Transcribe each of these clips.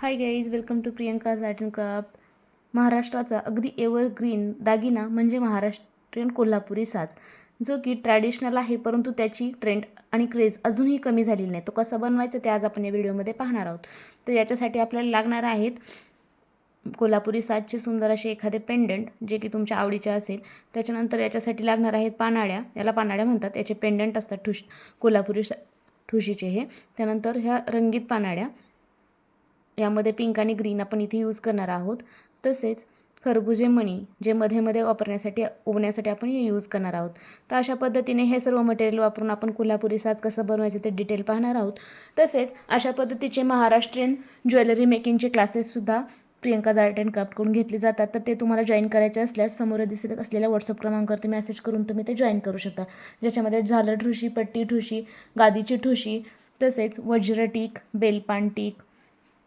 Hi guys welcome to Priyanka's art and craft महाराष्ट्राचा अगदी evergreen दागिना म्हणजे महाराष्ट्रीयन कोल्हापुरी साज. जो की ट्रॅडिशनल आहे परंतु त्याची ट्रेंड आणि क्रेज अजूनही कमी झालेली नाही. तो कसा बनवायचा ते आज आपण या व्हिडिओमध्ये पाहणार आहोत. तर याच्यासाठी आपल्याला लागणार आहेत कोल्हापुरी साजचे सुंदर असे एखादे पेंडंट जे की तुमच्या आवडीचे असेल. त्याच्यानंतर याच्यासाठी लागणार आहेत पानाड्या. याला पानाड्या म्हणतात. याचे पेंडंट असतात ठुश कोल्हापुरी ठुशीचे हे. त्यानंतर ह्या रंगीत पानाड्या. यामध्ये पिंक आणि ग्रीन आपण इथे यूज करणार आहोत. तसेच खरबुजे मणी जे मध्ये मध्ये वापरण्यासाठी ओवण्यासाठी आपण हे यूज करणार आहोत. तर अशा पद्धतीने हे सर्व मटेरियल वापरून आपण कोल्हापुरी साज कसं बनवायचं ते डिटेल पाहणार आहोत. तसेच अशा पद्धतीचे महाराष्ट्रीयन ज्वेलरी मेकिंगचे क्लासेससुद्धा प्रियंका आर्ट अँड क्राफ्टकडून घेतले जातात. तर ते तुम्हाला जॉईन करायचे असल्यास समोर दिसत असलेल्या व्हॉट्सअप क्रमांकावरती मेसेज करून तुम्ही ते जॉईन करू शकता. ज्याच्यामध्ये झालर ठुशी पट्टी ठुशी गादीची ठुशी तसेच वज्रटीक बेलपान टीक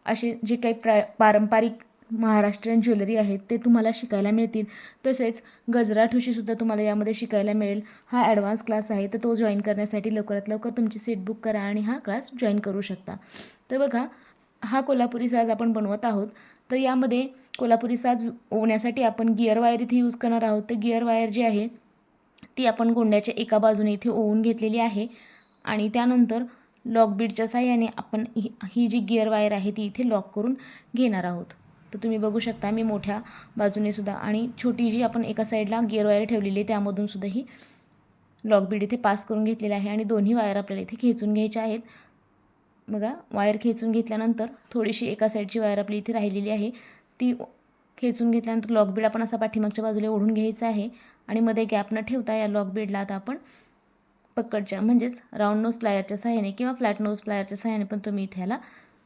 असे जे काही प्रा पारंपरिक महाराष्ट्रीयन ज्वेलरी आहेत ते तुम्हाला शिकायला मिळतील. तसेच गजरा ठुशीसुद्धा तुम्हाला यामध्ये शिकायला मिळेल. हा ॲडव्हान्स क्लास आहे तर तो जॉईन करण्यासाठी लवकरात लवकर तुमची सीट बुक करा आणि हा क्लास जॉईन करू शकता. तर बघा हा कोल्हापुरी साज आपण बनवत आहोत. तर यामध्ये कोल्हापुरी साज ओवण्यासाठी आपण गिअर वायर इथे यूज करणार आहोत. तर गिअर वायर जी आहे ती आपण गोंड्याच्या एका बाजूने इथे ओवून घेतलेली आहे. आणि त्यानंतर लॉक बीडच्या साह्याने आपण ही ही जी गिअर वायर आहे ती इथे लॉक करून घेणार आहोत. तर तुम्ही बघू शकता मी मोठ्या बाजूने सुद्धा आणि छोटी जी आपण एका साईडला गिअर वायर ठेवलेली आहे त्यामधून सुद्धा ही लॉक बीड इथे पास करून घेतलेली आहे आणि दोन्ही वायर आपल्याला इथे खेचून घ्यायच्या आहेत. बघा वायर खेचून घेतल्यानंतर थोडीशी एका साईडची वायर आपली इथे राहिलेली आहे. ती खेचून घेतल्यानंतर लॉक बीड आपण असा पाठीमागच्या बाजूला ओढून घ्यायचा आहे आणि मध्ये गॅप न ठेवता या लॉक बीडला आता आपण पकडच्या म्हणजेच राऊंड नोज प्लायरच्या सहाय्याने किंवा फ्लॅट नोज प्लायरच्या सहाय्याने पण तुम्ही इथे ह्याला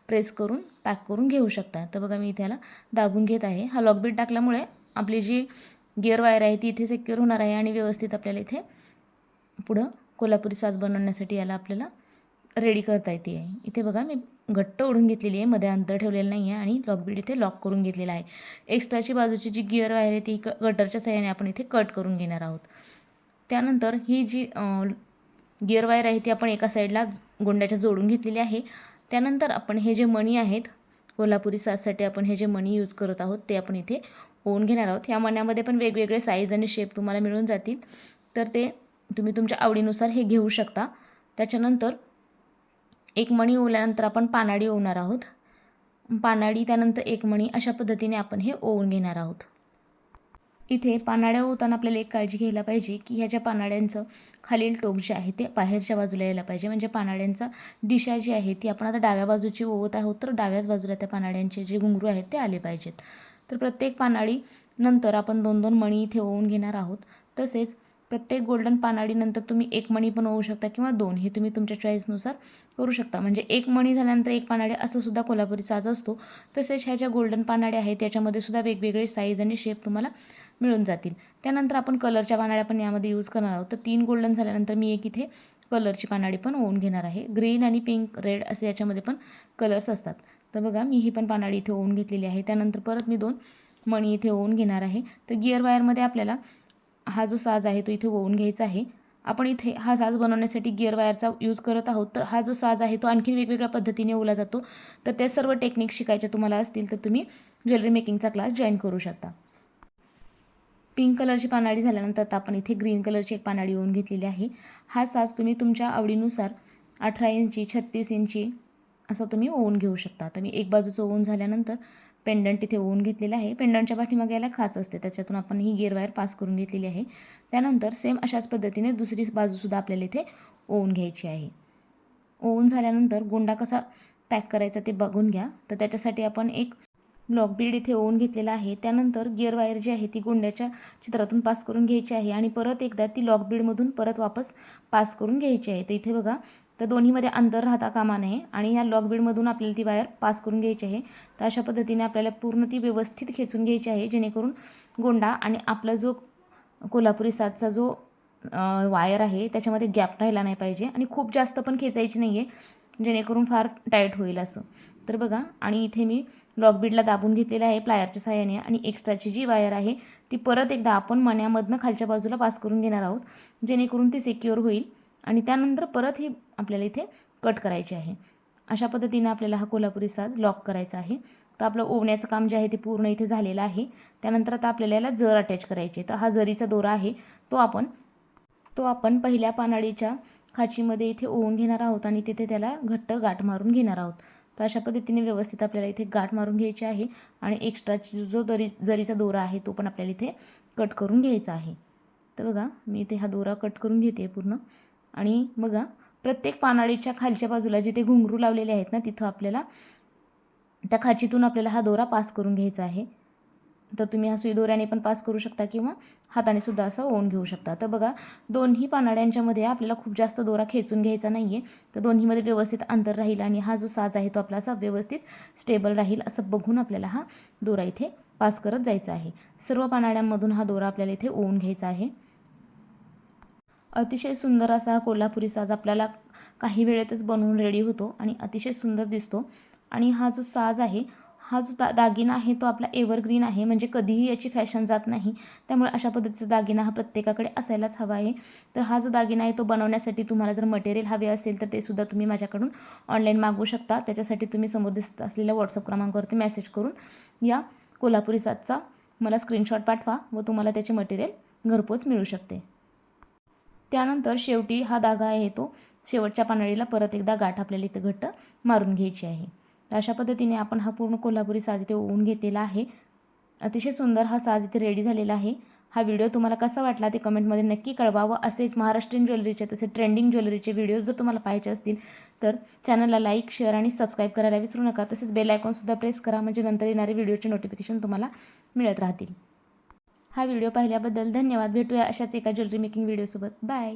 प्रेस करून पॅक करून घेऊ शकता. तर बघा मी इथे ह्याला दाबून घेत आहे. हा लॉकबीट टाकल्यामुळे आपली जी गिअर वायर आहे ती इथे सेक्युअर होणार आहे आणि व्यवस्थित आपल्याला इथे पुढं कोल्हापुरी साज बनवण्यासाठी याला आपल्याला रेडी करता येते. आहे इथे बघा मी घट्ट ओढून घेतलेली आहे. मध्ये अंतर ठेवलेलं नाही आहे आणि लॉकबीड इथे लॉक करून घेतलेला आहे. एक्स्ट्राची बाजूची जी गिअर वायर आहे ती क गटरच्या सहाय्याने आपण इथे कट करून घेणार आहोत. त्यानंतर ही जी गिअर वायर आहे ती आपण एका साईडला गोंड्याच्या जोडून घेतलेली आहे. त्यानंतर आपण हे जे मणी आहेत कोल्हापुरी साजसाठी आपण हे जे मणी यूज करत आहोत ते आपण इथे ओवून घेणार आहोत. ह्या मण्यामध्ये पण वेगवेगळे साईज आणि शेप तुम्हाला मिळून जातील. तर ते तुम्ही तुमच्या आवडीनुसार हे घेऊ शकता. त्याच्यानंतर एक मणी ओवल्यानंतर आपण पानाडी ओवणार आहोत. पानाडी त्यानंतर एक मणी अशा पद्धतीने आपण हे ओवून घेणार आहोत. इथे पानाड्या होताना आपल्याला एक काळजी घ्यायला पाहिजे की ह्या ज्या पानाड्यांचं खालील टोक जे आहे ते बाहेरच्या बाजूला यायला पाहिजे. म्हणजे पानाड्यांचा दिशा जी आहे ती आपण आता डाव्या बाजूची ओवत आहोत तर डाव्याच बाजूला त्या पानाड्यांचे जे घुंगरू आहेत ते आले पाहिजेत. तर प्रत्येक पानाडी नंतर आपण दोन दोन मणी इथे ओवून घेणार आहोत. तसेच प्रत्येक गोल्डन पानाडीनंतर तुम्ही एक मणी पण ओवू शकता किंवा दोन हे तुम्ही तुमच्या चॉईसनुसार करू शकता. म्हणजे एक मणी झाल्यानंतर एक पानाडी असं सुद्धा कोल्हापुरी साज असतो. तसेच ह्या ज्या गोल्डन पानाड्या आहेत त्याच्यामध्ये सुद्धा वेगवेगळे साईज आणि शेप तुम्हाला मिळून जातील. त्यानंतर आपण कलरच्या पानाड्या पण यामध्ये यूज करणार आहोत. तर तीन गोल्डन झाल्यानंतर मी एक इथे कलरची पानाडी पण ओवून घेणार आहे. ग्रीन आणि पिंक रेड असे याच्यामध्ये पण कलर्स असतात. तर बघा मी ही पण पानाडी इथे ओवून घेतलेली आहे. त्यानंतर परत मी दोन मणी इथे ओवून घेणार आहे. तर गिअर वायरमध्ये आपल्याला हा जो साज आहे तो इथे ओवून घ्यायचा आहे. आपण इथे हा साज बनवण्यासाठी गिअर वायरचा यूज करत आहोत. तर हा जो साज आहे तो आणखी वेगवेगळ्या पद्धतीने ओला जातो. तर त्या सर्व टेक्निक शिकायच्या तुम्हाला असतील तर तुम्ही ज्वेलरी मेकिंगचा क्लास जॉईन करू शकता. पिंक कलरची पानाडी झाल्यानंतर आता आपण इथे ग्रीन कलरची एक पानाडी येऊन घेतलेली आहे. हा साज तुम्ही तुमच्या आवडीनुसार अठरा इंची छत्तीस इंची असं तुम्ही ओवून घेऊ शकता. तर मी एक बाजूचं ओवून झाल्यानंतर पेंडंट इथे ओवून घेतलेलं आहे. पेंडंटच्या पाठीमागे याला खाच असते त्याच्यातून आपण ही गेअरवायर पास करून घेतलेली आहे. त्यानंतर सेम अशाच पद्धतीने दुसरी बाजूसुद्धा आपल्याला इथे ओवून घ्यायची आहे. ओवून झाल्यानंतर गोंडा कसा पॅक करायचा ते बघून घ्या. तर त्याच्यासाठी आपण एक ब्लॉक बीड इथे ओवून घेतलेला आहे. त्यानंतर गिअर वायर जी आहे ती गोंड्याच्या चित्रातून पास करून घ्यायची आहे आणि परत एकदा ती लॉक बीडमधून परत वापस पास करून घ्यायची आहे. तर इथे बघा तर दोन्हीमध्ये अंतर राहता कामा नये आणि या लॉक बीडमधून आपल्याला ती वायर पास करून घ्यायची आहे. तर अशा पद्धतीने आपल्याला पूर्ण ती व्यवस्थित खेचून घ्यायची आहे जेणेकरून गोंडा आणि आपला जो कोल्हापुरी सातचा जो वायर आहे त्याच्यामध्ये गॅप राहिला नाही पाहिजे आणि खूप जास्त पण खेचायची नाही आहे जेणेकरून फार टाईट होईल असं. तर बघा आणि इथे मी लॉक बीडला दाबून घेतलेले आहे प्लायरच्या सहाय्याने आणि एक्स्ट्राची जी वायर आहे ती परत एकदा आपण मण्यामधनं खालच्या बाजूला पास करून घेणार आहोत जेणेकरून ती सिक्युअर होईल आणि त्यानंतर परत ही आपल्याला इथे कट करायची आहे. अशा पद्धतीने आपल्याला हा कोल्हापुरी साज लॉक करायचा आहे. तर आपलं ओवण्याचं काम जे आहे ते पूर्ण इथे झालेलं आहे. त्यानंतर आता आपल्याला याला जर अटॅच करायचे तर हा जरीचा दोरा आहे तो आपण तो आपण पहिल्या पानाडीच्या खाचीमध्ये इथे ओवून घेणार आहोत आणि तिथे त्याला घट्ट गाठ मारून घेणार आहोत. तर अशा पद्धतीने व्यवस्थित आपल्याला इथे गाठ मारून घ्यायची आहे आणि एक्स्ट्राची जो दरी जरीचा दोरा आहे तो पण आपल्याला इथे कट करून घ्यायचा आहे. तर बघा मी इथे हा दोरा कट करून घेते पूर्ण. आणि बघा प्रत्येक पानाळीच्या खालच्या बाजूला जिथे घुंगरू लावलेले आहेत ना तिथं आपल्याला त्या खाचीतून आपल्याला हा दोरा पास करून घ्यायचा आहे. तर तुम्ही हा सुई दोऱ्याने पण पास करू शकता किंवा हाताने सुद्धा असं ओवून घेऊ शकता. तर बघा दोन्ही पानाड्यांच्यामध्ये आपल्याला खूप जास्त दोरा खेचून घ्यायचा नाही आहे तर दोन्हीमध्ये व्यवस्थित अंतर राहील आणि हा जो साज आहे तो आपला असा व्यवस्थित स्टेबल राहील असं बघून आपल्याला हा दोरा इथे पास करत जायचा आहे. सर्व पानाड्यांमधून हा दोरा आपल्याला इथे ओवून घ्यायचा आहे. अतिशय सुंदर असा हा कोल्हापुरी साज आपल्याला काही वेळेतच बनवून रेडी होतो आणि अतिशय सुंदर दिसतो. आणि हा जो साज आहे हा जो दा दागिना आहे तो आपला एव्हरग्रीन आहे. म्हणजे कधीही याची फॅशन जात नाही. त्यामुळे अशा पद्धतीचा दागिना हा प्रत्येकाकडे असायलाच हवा आहे. तर हा जो दागिना आहे तो बनवण्यासाठी तुम्हाला जर मटेरियल हवे असेल तर ते सुद्धा तुम्ही माझ्याकडून ऑनलाईन मागवू शकता. त्याच्यासाठी तुम्ही समोर दिसत असलेल्या व्हॉट्सअप क्रमांकावरती मेसेज करून या कोल्हापुरी सातचा मला स्क्रीनशॉट पाठवा व तुम्हाला त्याचे मटेरियल घरपोच मिळू शकते. त्यानंतर शेवटी हा धागा आहे तो. शेवटच्या पानळीला परत एकदा गाठ आपल्याला इथं घट्ट मारून घ्यायची आहे. अशा पद्धतीने आपण हा पूर्ण कोल्हापुरी साज इथे ओवून घेतलेला आहे. अतिशय सुंदर हा साज इथे रेडी झालेला आहे. हा व्हिडिओ तुम्हाला कसा वाटला ते कमेंटमध्ये नक्की कळवा व असेच महाराष्ट्रीयन ज्वेलरीचे तसे ट्रेंडिंग ज्वेलरीचे व्हिडिओज जर तुम्हाला पाहायचे असतील तर चॅनलला लाईक शेअर आणि सबस्क्राईब करायला विसरू नका. तसेच बेल आयकॉनसुद्धा प्रेस करा म्हणजे नंतर येणारे व्हिडिओचे नोटिफिकेशन तुम्हाला मिळत राहतील. हा व्हिडिओ पाहिल्याबद्दल धन्यवाद. भेटूया अशाच एका ज्वेलरी मेकिंग व्हिडिओसोबत बाय